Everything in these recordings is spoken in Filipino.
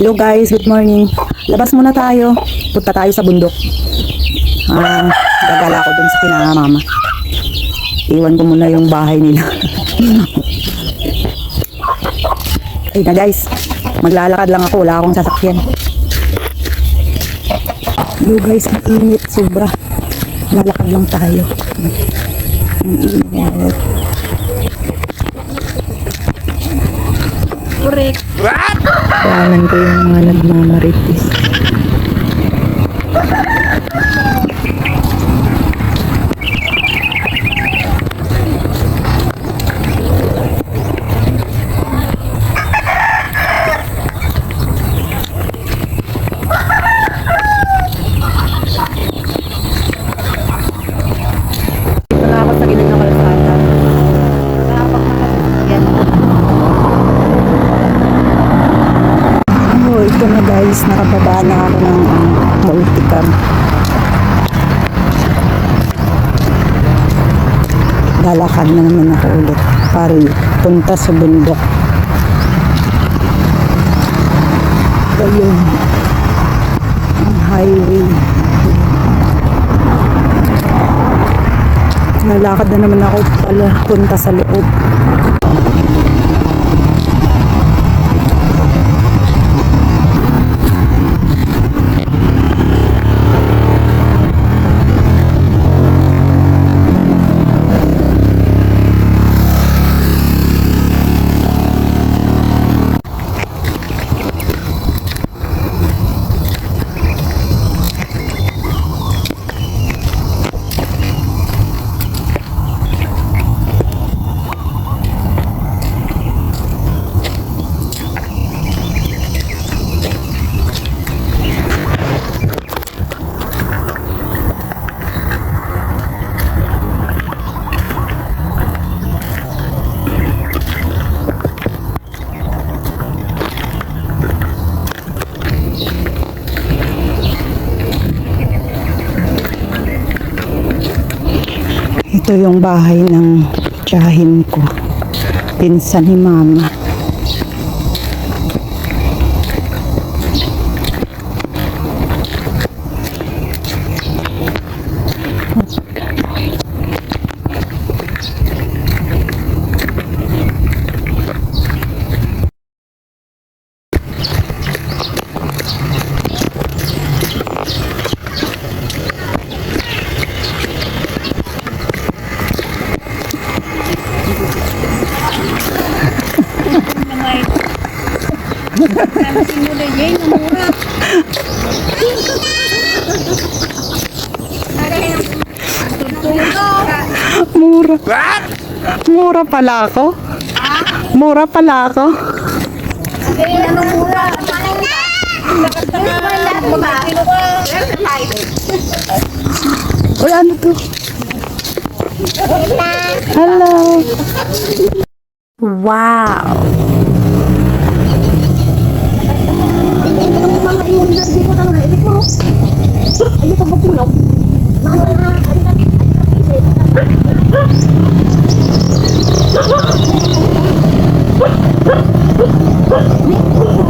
Hello guys, good morning. Labas muna tayo. Punta tayo sa bundok. Ah, gagala ako dun sa kinamama. Iwan ko muna yung bahay nila. Ay na guys, maglalakad lang ako. Wala akong sasakyan. Hello guys, init. Sobra. Lalakad lang tayo. Ang. Correct. Kawalan ko yung mga nagmamaritis. Guys, nakababa na ako ng um, multicam. Lalakad na naman ako ulit para punta sa bundok. Ayun. Ang highway. Nalakad na naman ako pala punta sa loob. Ito yung bahay ng tiyahin ko. Pinsan ni mama. Simula yay, namura. Mura. Mura pala ako. Mura pala ako. Uy, ano to? Hello. Wow.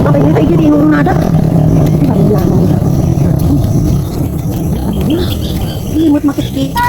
Kapag na tayo yung mga nada. Limot makikita.